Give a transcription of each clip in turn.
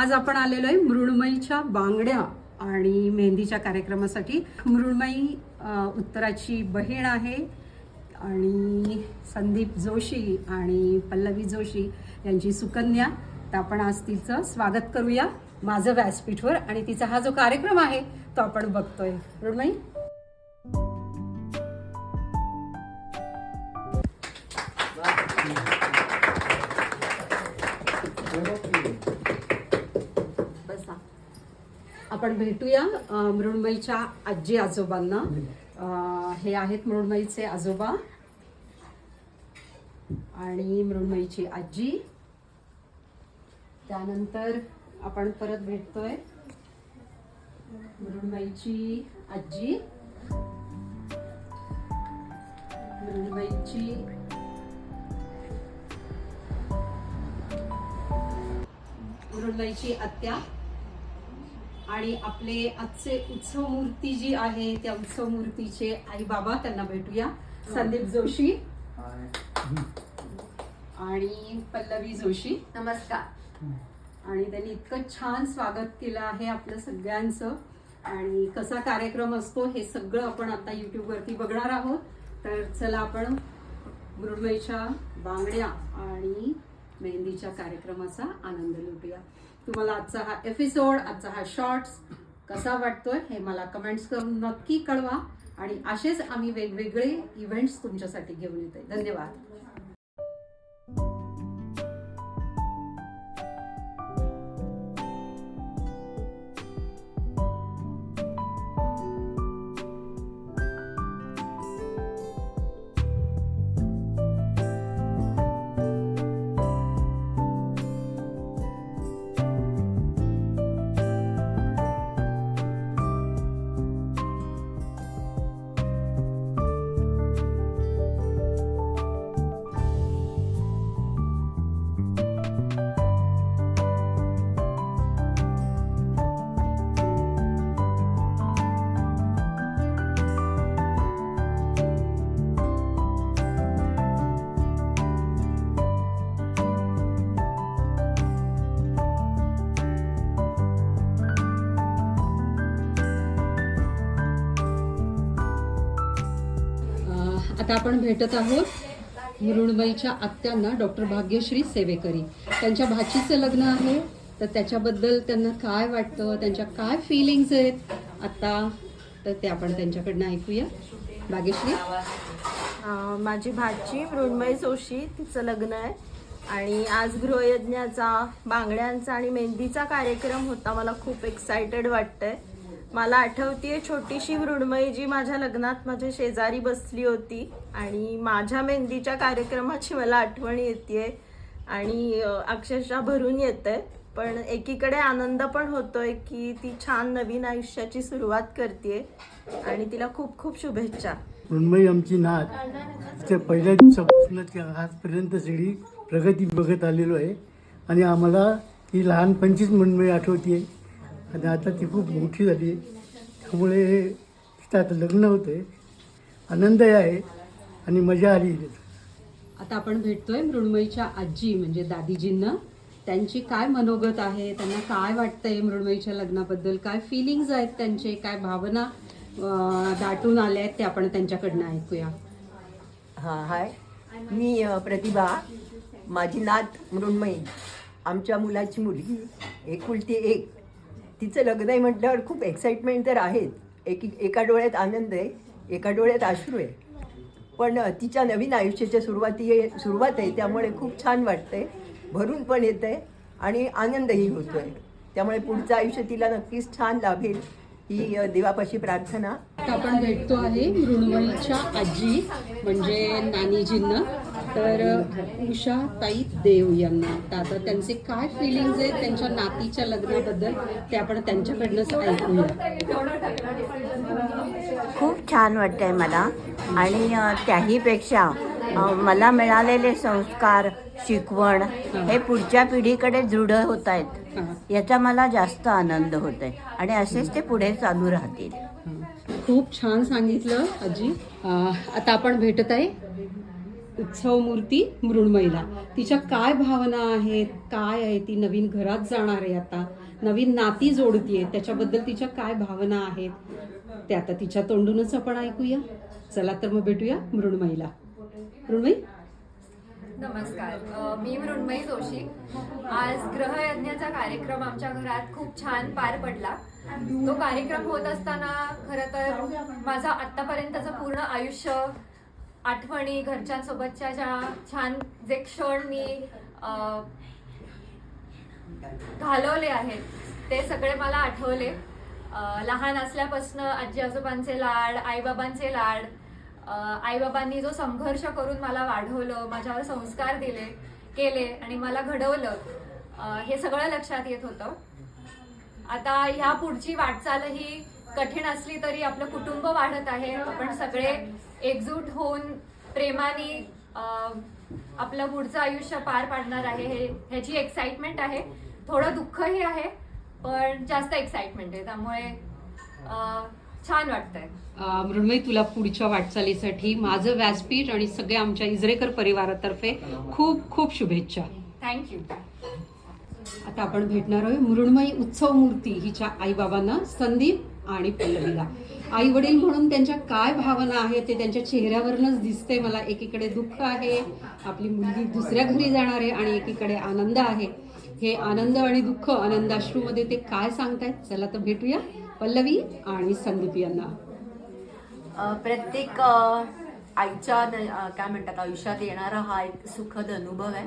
आज आपण आलेलो आहे मृणमयीच्या बांगड्या आणि मेहंदीच्या कार्यक्रमासाठी. मृणमयी उत्तराची बहीण आहे आणि संदीप जोशी आणि पल्लवी जोशी यांची सुकन्या. तर आपण आज तिचं स्वागत करूया माझं व्यासपीठवर आणि तिचा हा जो कार्यक्रम आहे तो आपण बघतोय. मृण्मयी? आपण भेटूया अ, मृण्मयीच्या आजी आजोबांना. हे आहेत मृण्मयीचे आजोबा आणि मृण्मयीची आजी. त्यानंतर आपण परत भेटतोय मृण्मयीची आजी. मृण्मयीची मृण्मयीची आत्या. आणि आपले आजचे उत्सव मूर्ती जी आहे त्या उत्सव मूर्तीचे आई बाबा त्यांना भेटूया. संदीप जोशी. आणि पल्लवी जोशी. नमस्कार. आणि त्यांनी इतकं छान स्वागत केलं आहे आपलं सगळ्यांचं. आणि कसा कार्यक्रम असतो हे सगळं आपण आता युट्यूबवरती बघणार आहोत. तर चला आपण मृण्मयीच्या बांगड्या आणि मेहंदीच्या कार्यक्रमाचा आनंद लुटूया. तुम्हाला आजचा हा एपिसोड आजचा हा शॉर्ट्स कसा वाटतोय हे मला कमेंट्स करून नक्की कळवा. आणि असेच आम्ही वेगवेगळे इव्हेंट्स तुमच्यासाठी घेऊन येते धन्यवाद. आता आपण भेटत आहोत मुरुणबाईच्या आत्यांना डॉक्टर भाग्यश्री सेवेकरी. त्यांच्या भाचीचं लग्न आहे. तर त्याच्याबद्दल त्यांना काय वाटतं? त्यांच्या काय फिलिंग्स आहेत? आता तर ते आपण त्यांच्याकडनं ऐकूया. भाग्यश्री? माझी भाची मृण्मयी जोशी तिचं लग्न आहे. आणि आज गृहयज्ञाचा बांगड्यांचा आणि मेहंदीचा कार्यक्रम होता. मला खूप एक्सायटेड वाटतंय. मला आठवतीये छोटीशी मृण्मयी जी माझ्या लग्नात माझ्या शेजारी बसली होती आणि माझ्या मेहंदीच्या कार्यक्रमाची मला आठवण येते आणि अक्षरशः भरून येते पण एकीकडे आनंद पण होतोय की ती छान नवीन आयुष्याची सुरुवात करते आणि तिला खूप खूप शुभेच्छा. मृण्मयी आमची नात. त्या पहिल्या दिवसापासूनच आजपर्यंत सगळी प्रगती बघत आलेलो आहे. आणि आम्हाला ती लहानपणचीच मृण्मयी आठवते आणि आता ती खूप मोठी झाली. त्यामुळे तिचं आता लग्न होतं. आहे आनंदही आहे आणि मजा आली आता आपण भेटतोय मृण्मयीच्या आजी म्हणजे दादीजींना. त्यांची काय मनोगत आहे? त्यांना काय वाटतंय मृण्मयीच्या लग्नाबद्दल? काय फिलिंग्ज आहेत त्यांचे? काय भावना अं, दाटून आल्या आहेत ते आपण त्यांच्याकडनं ऐकूया. हां हाय. मी अ, प्रतिभा. माझी नात मृण्मयी. आमच्या मुलाची मुलगी. एकुलती एक. तिचं लग्न आहे म्हटल्यावर खूप एक्साइटमेंट तर आहेच. एक एका डोळ्यात आनंद आहे एका डोळ्यात अश्रू आहे. पण तिच्या नवीन आयुष्याच्या सुरुवाती सुरुवात आहे त्यामुळे खूप छान वाटतंय. भरून पण येतं आहे आणि आनंदही होतो आहे त्यामुळे पुढचं आयुष्य तिला नक्कीच छान लाभेल ही देवापाशी प्रार्थना. आपण भेटतो आहे मृण्मयीच्या आजी म्हणजे नानीजींना. तर उषा ताई देव यांना. तर आता त्यांचे काय फिलिंग्ज आहेत त्यांच्या नातीच्या लग्नाबद्दल ते आपण त्यांच्याकडनंच ऐकूया. खूप छान वाटतंय मला. आणि त्याहीपेक्षा मला मिळालेले संस्कार शिकवण हे. पुढच्या पिढीकडे दृढ होत आहेत. याचा मला जास्त आनंद होत आहे आणि असेच ते पुढे चालू राहतील. खूप छान सांगितलं आजी. आता आपण भेटत आहे. उत्सव मूर्ती मृण्मयीला तिच्या काय भावना आहेत? काय आहे? ती नवीन घरात जाणार आहे आता. नवीन नाती जोडतीये. त्याच्याबद्दल तिच्या काय भावना आहेत? ते आता तिच्या तोंडूनच आपण ऐकूया. चला तर मग भेटूया मृण्मयीला मृण्मयी नमस्कार. मी मृण्मयी जोशी. आज ग्रहयज्ञाचा कार्यक्रम आमच्या घरात खूप छान पार पडला. तो कार्यक्रम होत असताना खरं तर माझा आत्तापर्यंतचं पूर्ण आयुष्य आठवणी घरच्यांसोबतच्या ज्या छान जे क्षण मी घालवले आहेत ते सगळे मला आठवले. लहान असल्यापासून आजी आजोबांचे लाड आईबाबांचे लाड आईबाबांनी जो संघर्ष करून मला वाढवलं माझ्यावर संस्कार दिले केले आणि मला घडवलं हे सगळं लक्षात येत होतं. आता ह्या पुढची वाटचाल ही कठीण असली तरी आपलं कुटुंब वाढत आहे. आपण सगळे एकजूट होऊन प्रेमाने आपलं पुढचं आयुष्य पार पाडणार आहे हे ह्याची एक्साइटमेंट आहे. थोडं दुःखही आहे पण जास्त एक्साइटमेंट आहे. त्यामुळे छान वाटतंय. मृण्मयी तुला पुढच्या वाटचालीसाठी माझं व्यासपीठ आणि सगळ्या आमच्या इजरेकर परिवारातर्फे खूप खूप शुभेच्छा. थँक्यू आता आपण भेटणार आहोत मृण्मयी उत्सव मूर्ती हिच्या आईबाबांना संदीप आणि पल्लवीला. आई वडील म्हणून त्यांच्या काय भावना आहेत ते त्यांच्या चेहऱ्यावरूनच दिसते मला एकीकडे दुःख आहे आपली मुलगी दुसऱ्या घरी जाणार आहे आणि एकीकडे आनंद आहे. हे आनंद आणि दुःख आनंदाश्रूमध्ये ते काय सांगतायत? चला तर भेटूया पल्लवी आणि संदीप यांना. प्रत्येक आईच्या काय म्हणतात आयुष्यात येणारा हा एक सुखद अनुभव आहे.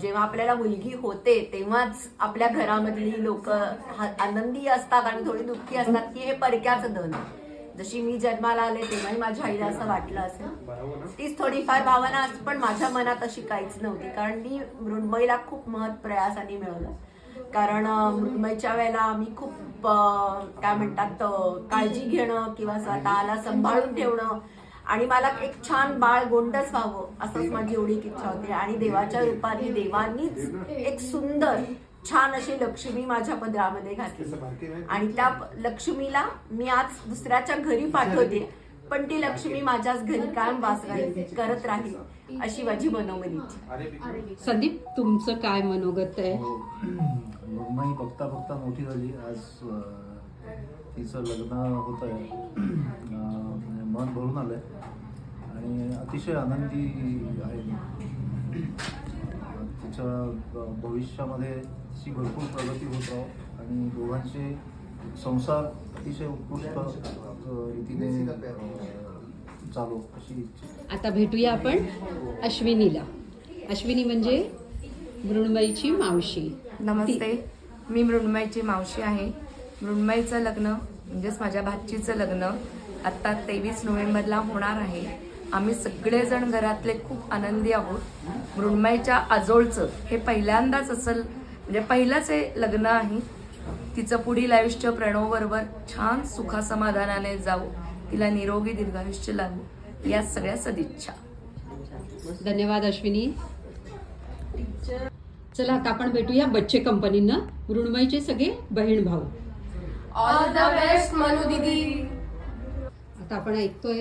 जेव्हा आपल्याला मुलगी होते तेव्हाच आपल्या घरामधली लोक आनंदी असतात आणि थोडी दुःखी असतात की हे परक्याचं धन जशी मी जन्माला आले तेव्हाही माझ्या आईला असं वाटलं असेल. तीच थोडीफार भावना पण माझ्या मनात अशी काहीच नव्हती. कारण मी मृण्मयीला खूप महत् प्रयासाने मिळवलं. कारण अ, मृण्मयीच्या वेळेला मी खूप काय म्हणतात काळजी घेणं किंवा स्वतःला सांभाळून ठेवणं आणि मला एक छान बाळ गोंडस व्हावं असंच माझी एवढी एक इच्छा होती. आणि देवाच्या रूपाने देवानीच एक सुंदर छान अशी लक्ष्मी माझ्या पदरामध्ये घातली. आणि त्या लक्ष्मीला मी आज दुसऱ्याच्या घरी पाठवते पण ती लक्ष्मी माझ्याच घरी कायम वास राहील करत राहील अशी माझी मनोमनी इच्छा. संदीप तुमचं काय मनोगत आहे? मृण्मयी बघता बघता मोठी झाली. आज तिचं लग्न होत आहे मन भरून आलंय. आणि अतिशय आनंदी आहे मी. तिच्या भविष्यामध्ये तिची भरपूर प्रगती होत राहो. आणि दोघांचे संसार अतिशय उत्कृष्ट रीतीने चालू अशी इच्छा. आता भेटूया आपण अश्विनीला. अश्विनी म्हणजे मृण्मयीची मावशी. नमस्ते. मी मृण्मयीची मावशी आहे. मृण्मयीचं लग्न म्हणजेच माझ्या भाचीचं लग्न आत्ता तेवीस नोव्हेंबरला होणार आहे. आम्ही सगळेजण घरातले खूप आनंदी आहोत. मृण्मयच्या आजोळचं हे पहिल्यांदाच असेल म्हणजे पहिलंच हे लग्न आहे. तिचं पुढील आयुष्य प्रणवबरोबर छान सुखासमाधानाने जाऊ तिला निरोगी दीर्घायुष्य लागू या सगळ्या सदिच्छा. धन्यवाद अश्विनी. चला आता आपण भेटूया बच्चे कंपनींना. मृण्मयचे सगळे बहीण भाऊ. ऑल द बेस्ट मनू दिदी आता आपण ऐकतोय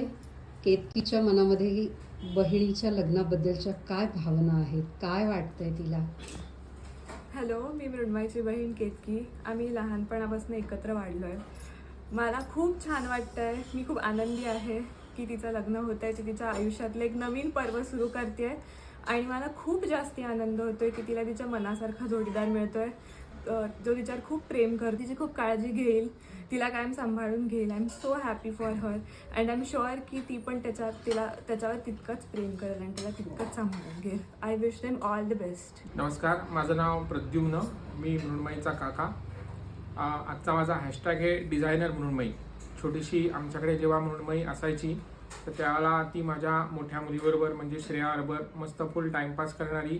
केतकीच्या मनामध्ये बहिणीच्या लग्नाबद्दलच्या काय भावना आहेत? काय वाटतंय तिला? हॅलो मी मृण्मयची बहीण केतकी. आम्ही लहानपणापासून एकत्र वाढलो आहे मला खूप छान वाटतं आहे मी खूप आनंदी आहे की तिचं लग्न होतं आहे ती तिच्या आयुष्यातलं एक नवीन पर्व सुरू करते आहे आणि मला खूप जास्ती आनंद होतो आहे की तिला तिच्या मनासारखा जोडीदार मिळतो आहे जो तिच्यावर खूप प्रेम कर तिची खूप काळजी घेईल तिला कायम सांभाळून घेईल. I am so happy for her and I am sure की ती पण त्याच्यात तिला त्याच्यावर तितकंच प्रेम करेल आणि तिला तितकंच सांभाळून घेईल. I wish them all the best नमस्कार माझं नाव प्रद्युम्न. मी मृण्मयीचा काका. आजचा माझा हॅशटॅग आहे डिझायनर मृण्मयी. छोटीशी आमच्याकडे जेव्हा मृण्मयी असायची तर त्याला ती माझ्या मोठ्या मुलीबरोबर म्हणजे श्रेयाबरोबर मस्त फुल टाइमपास करणारी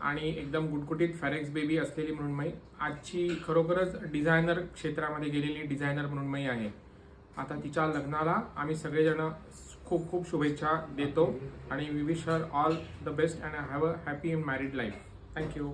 आणि एकदम गुटगुटीत फॅरेक्स बेबी असलेली मृण्मयी आजची खरोखरच डिझायनर क्षेत्रामध्ये गेलेली डिझायनर मृण्मयी आहे. आता तिच्या लग्नाला आम्ही सगळेजण खूप खूप शुभेच्छा देतो. आणि we wish her all the best and have a happy married life thank you